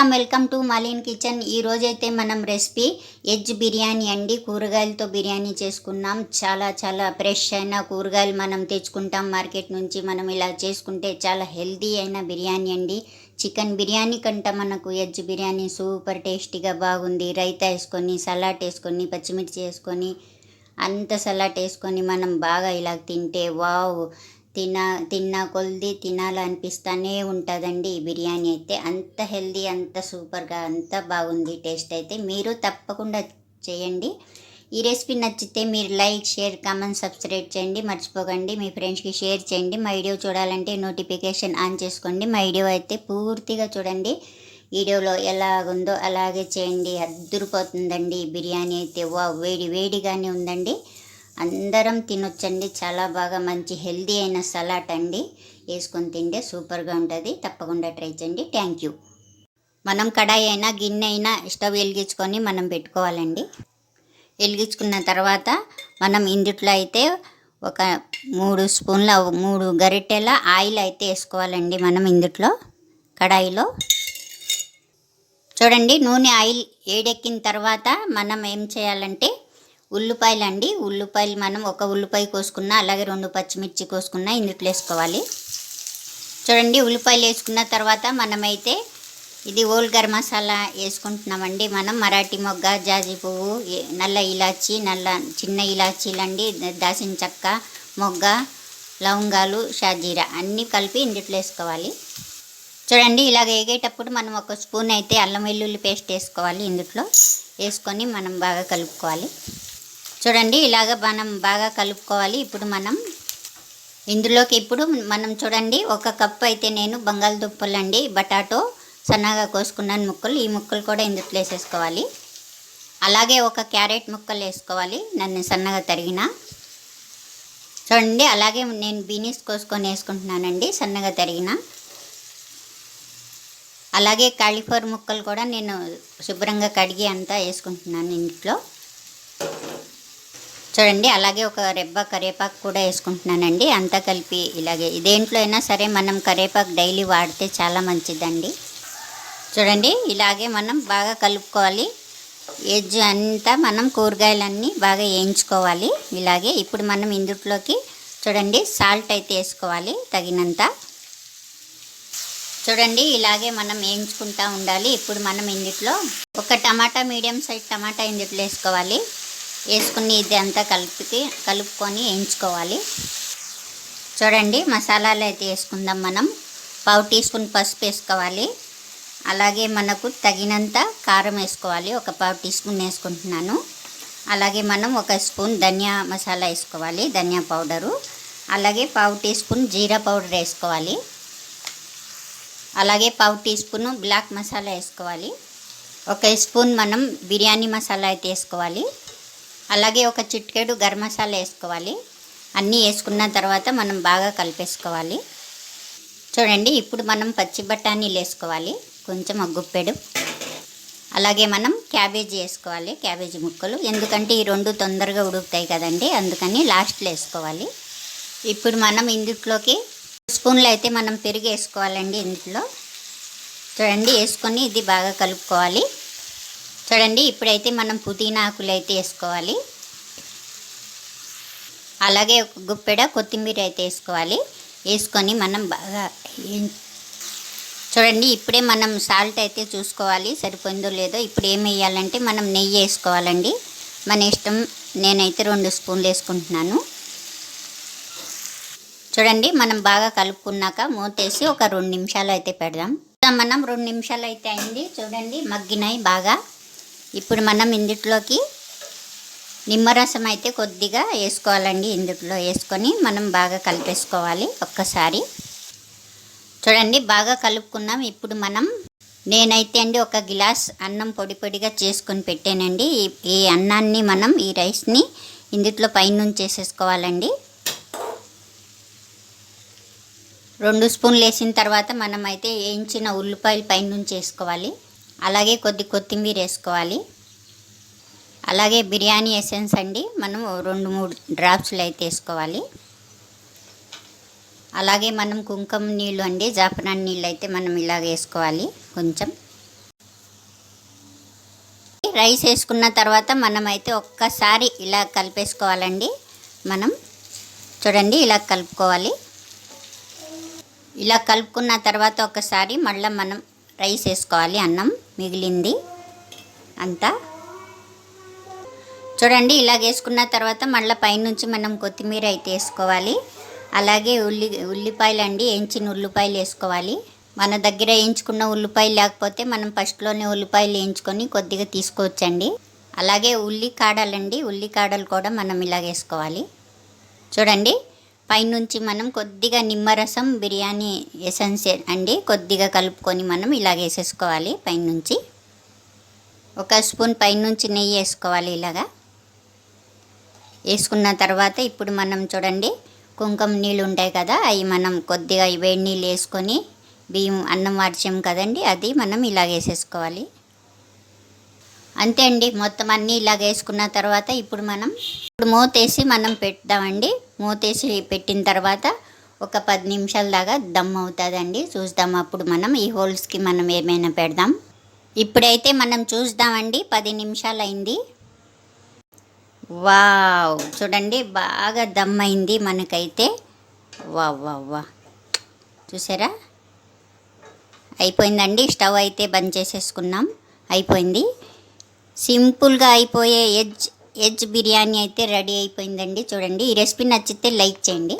Welcome welcome to Malin kitchen. ఈ రోజైతే మనం రెసిపీ ఎగ్ బిర్యానీ అండి. కూరగాయలతో బిర్యానీ చేసుకున్నాం. చాలా చాలా ఫ్రెష్ అయిన కూరగాయలు మనం తెచ్చుకుంటాం. మార్కెట్ నుంచి మనం ఇలా చేసుకుంటే చాలా హెల్దీ అయిన బిర్యానీ అండి. చికెన్ బిర్యానీ కంట మనకు ఎగ్ బిర్యానీ సూపర్ టేస్టీగా బాగుంది. రైతా వేసుకొని సలాడ్ వేసుకొని పచ్చిమిర్చి వేసుకొని అంత సలాడ్ వేసుకొని మనం బాగా ఇలా తింటే వావ్! తిన తిన్న కొలిది తినాలనిపిస్తూనే ఉంటుందండి ఈ బిర్యానీ అయితే. అంత హెల్దీ అంత సూపర్గా అంత బాగుంది టేస్ట్ అయితే. మీరు తప్పకుండా చేయండి. ఈ రెసిపీ నచ్చితే మీరు లైక్ షేర్ కామెంట్ సబ్స్క్రైబ్ చేయండి. మర్చిపోకండి. మీ ఫ్రెండ్స్కి షేర్ చేయండి. మా వీడియో చూడాలంటే నోటిఫికేషన్ ఆన్ చేసుకోండి. మా వీడియో అయితే పూర్తిగా చూడండి. వీడియోలో ఎలాగుందో అలాగే చేయండి. అద్దరిపోతుందండి బిర్యానీ అయితే. వా వేడి వేడిగానే ఉందండి. అందరం తినొచ్చండి. చాలా బాగా మంచి హెల్దీ అయిన సలాడ్ అండి. వేసుకొని తింటే సూపర్గా ఉంటుంది. తప్పకుండా ట్రై చేయండి. Thank you. మనం కడాయి అయినా గిన్నె అయినా స్టవ్ వెలిగించుకొని మనం పెట్టుకోవాలండి. వెలిగించుకున్న తర్వాత మనం ఇందుట్లో అయితే ఒక మూడు స్పూన్ల మూడు గరిటెల ఆయిల్ అయితే వేసుకోవాలండి మనం ఇందుట్లో కడాయిలో. చూడండి నూనె ఆయిల్ ఏడెక్కిన తర్వాత మనం ఏం చేయాలంటే ఉల్లిపాయలు అండి ఉల్లిపాయలు మనం ఒక ఉల్లిపాయ కోసుకున్న అలాగే రెండు పచ్చిమిర్చి కోసుకున్న ఇందుట్లో వేసుకోవాలి చూడండి ఉల్లిపాయలు వేసుకున్న తర్వాత మనమైతే ఇది ఓల్ గరం మసాలా వేసుకుంటున్నామండి. మనం మరాఠీ మొగ్గ జాజి పువ్వు నల్ల ఇలాచి నల్ల చిన్న ఇలాచీలు అండి దాసిన చెక్క మొగ్గ లవంగాలు షాజీరా అన్నీ కలిపి ఇందుట్లో వేసుకోవాలి చూడండి ఇలాగ వేగేటప్పుడు మనం ఒక స్పూన్ అయితే అల్లం వెల్లుల్లి పేస్ట్ వేసుకోవాలి. ఇందుట్లో వేసుకొని మనం బాగా కలుపుకోవాలి. చూడండి ఇలాగ మనం బాగా కలుపుకోవాలి. ఇప్పుడు మనం ఇందులోకి ఇప్పుడు మనం చూడండి ఒక కప్పు అయితే నేను బంగాళదుంపలు అండి బటాటో సన్నగా కోసుకున్నాను ముక్కలు. ఈ ముక్కలు కూడా ఇందులో వేసేసుకోవాలి. అలాగే ఒక క్యారెట్ ముక్కలు వేసుకోవాలి నన్ను సన్నగా తరిగిన. చూడండి అలాగే నేను బీనీస్ కోసుకొని వేసుకుంటున్నానండి సన్నగా తరిగిన. అలాగే కాలిఫ్లవర్ ముక్కలు కూడా నేను శుభ్రంగా కడిగి అంతా వేసుకుంటున్నాను ఇంట్లో. చూడండి అలాగే ఒక రెబ్బ కరివేపాకు కూడా వేసుకుంటున్నానండి. అంతా కలిపి ఇలాగే. దేంట్లో అయినా సరే మనం కరివేపాకు డైలీ వాడితే చాలా మంచిదండి. చూడండి ఇలాగే మనం బాగా కలుపుకోవాలి. ఎజ్ అంతా మనం కూరగాయలన్నీ బాగా వేయించుకోవాలి. ఇలాగే ఇప్పుడు మనం ఇందుట్లోకి చూడండి సాల్ట్ అయితే వేసుకోవాలి తగినంత. చూడండి ఇలాగే మనం వేయించుకుంటూ ఉండాలి. ఇప్పుడు మనం ఇందుట్లో ఒక టమాటా మీడియం సైజ్ టమాటా ఇందుట్లో వేసుకోవాలి. వేసుకుని ఇది అంతా కలిపి కలుపుకొని వేయించుకోవాలి. చూడండి మసాలాలు అయితే వేసుకుందాం మనం. పావు టీ స్పూన్ పసుపు వేసుకోవాలి. అలాగే మనకు తగినంత కారం వేసుకోవాలి. ఒక పావు టీ స్పూన్ వేసుకుంటున్నాను. అలాగే మనం ఒక స్పూన్ ధనియా మసాలా వేసుకోవాలి ధనియా పౌడరు. అలాగే పావు టీ స్పూన్ జీరా పౌడర్ వేసుకోవాలి. అలాగే పావు టీ స్పూన్ బ్లాక్ మసాలా వేసుకోవాలి. ఒక స్పూన్ మనం బిర్యానీ మసాలా అయితే వేసుకోవాలి. అలాగే ఒక చిట్కేడు గరం మసాలా వేసుకోవాలి. అన్నీ వేసుకున్న తర్వాత మనం బాగా కలిపేసుకోవాలి. చూడండి ఇప్పుడు మనం పచ్చి బఠానీలు వేసుకోవాలి. కొంచెం గుప్పెడు. అలాగే మనం క్యాబేజీ వేసుకోవాలి క్యాబేజీ ముక్కలు. ఎందుకంటే ఈ రెండు తొందరగా ఉడుకుతాయి కదండి అందుకని లాస్ట్లో వేసుకోవాలి. ఇప్పుడు మనం ఇందులోకి స్పూన్లు అయితే మనం పెరుగు వేసుకోవాలండి ఇందులో చూడండి వేసుకొని ఇది బాగా కలుపుకోవాలి. చూడండి ఇప్పుడైతే మనం పుదీనా ఆకులు అయితే వేసుకోవాలి. అలాగే ఒక గుప్పెడ కొత్తిమీర అయితే వేసుకోవాలి. వేసుకొని మనం బాగా చూడండి ఇప్పుడే మనం సాల్ట్ అయితే చూసుకోవాలి. సరిపోయిందో లేదో ఇప్పుడు ఏం వేయాలంటే మనం నెయ్యి వేసుకోవాలండి. మన ఇష్టం నేనైతే రెండు స్పూన్లు వేసుకుంటున్నాను. చూడండి మనం బాగా కలుపుకున్నాక మూతేసి ఒక రెండు నిమిషాలు అయితే పెడదాం. మనం రెండు నిమిషాలు అయితే అయింది. చూడండి మగ్గినాయి బాగా. ఇప్పుడు మనం ఇందుట్లోకి నిమ్మరసం అయితే కొద్దిగా వేసుకోవాలండి. ఇందుట్లో వేసుకొని మనం బాగా కలిపేసుకోవాలి ఒక్కసారి. చూడండి బాగా కలుపుకున్నాం. ఇప్పుడు మనం నేనైతే అండి ఒక గ్లాస్ అన్నం పొడి పొడిగా చేసుకొని పెట్టానండి. ఈ అన్నాన్ని మనం ఈ రైస్ని ఇందుట్లో పైనుంచి వేసేసుకోవాలండి రెండు స్పూన్లు వేసిన తర్వాత మనం అయితే వేయించిన ఉల్లిపాయలు పైనుంచి వేసుకోవాలి అలాగే కొద్ది కొత్తిమీర వేసుకోవాలి. అలాగే బిర్యానీ ఎసెన్స్ అండి మనం రెండు మూడు డ్రాప్స్లు అయితే వేసుకోవాలి. అలాగే మనం కుంకుమ నీళ్ళు అండి జాఫరాన్ నీళ్ళు అయితే మనం ఇలాగ వేసుకోవాలి కొంచెం. రైస్ వేసుకున్న తర్వాత మనం అయితే ఒక్కసారి ఇలా కలిపేసుకోవాలండి మనం. చూడండి ఇలా కలుపుకోవాలి. ఇలా కలుపుకున్న తర్వాత ఒకసారి మళ్ళీ మనం రైస్ వేసుకోవాలి అన్నం మిగిలింది అంతా. చూడండి ఇలాగ వేసుకున్న తర్వాత మళ్ళీ పైనుంచి మనం కొత్తిమీర అయితే వేసుకోవాలి. అలాగే ఉల్లి ఉల్లిపాయలు అండి వేయించిన ఉల్లిపాయలు వేసుకోవాలి. మన దగ్గర వేయించుకున్న ఉల్లిపాయలు లేకపోతే మనం ఫస్ట్లోనే ఉల్లిపాయలు వేయించుకొని కొద్దిగా తీసుకోవచ్చండి. అలాగే ఉల్లి కాడలండి ఉల్లి కాడలు కూడా మనం ఇలాగ వేసుకోవాలి. చూడండి పైనుంచి మనం కొద్దిగా నిమ్మరసం బిర్యానీ ఎసెన్స్ అండి కొద్దిగా కలుపుకొని మనం ఇలాగ వేసేసుకోవాలి పైనుంచి. ఒక స్పూన్ పైనుంచి నెయ్యి వేసుకోవాలి ఇలాగా. వేసుకున్న తర్వాత ఇప్పుడు మనం చూడండి కుంకుమ నీళ్ళు ఉంటాయి కదా అవి మనం కొద్దిగా వేడి నీళ్ళు వేసుకొని బియ్యం అన్నం వాడిచాం కదండి అది మనం ఇలాగ వేసేసుకోవాలి. అంతే అండి మొత్తం అన్నీ ఇలాగ వేసుకున్న తర్వాత ఇప్పుడు మనం ఇప్పుడు మూతేసి మనం పెడదామండి. మూతేసి పెట్టిన తర్వాత ఒక పది నిమిషాల దాకా దమ్ అవుతుందండి. చూద్దాం అప్పుడు మనం ఈ హోల్స్కి మనం ఏమైనా పెడదాం. ఇప్పుడైతే మనం చూద్దామండి. పది నిమిషాలు అయింది. వావ్! చూడండి బాగా దమ్ అయింది మనకైతే. వావ్ వావ్ వా చూసారా? అయిపోయిందండి. స్టవ్ అయితే బంద్ చేసేసుకున్నాం. అయిపోయింది. సింపుల్గా అయిపోయే ఎజ్ ఎజ్ బిర్యానీ అయితే రెడీ అయిపోయిందండి. చూడండి. ఈ రెసిపీ నచ్చితే లైక్ చేయండి.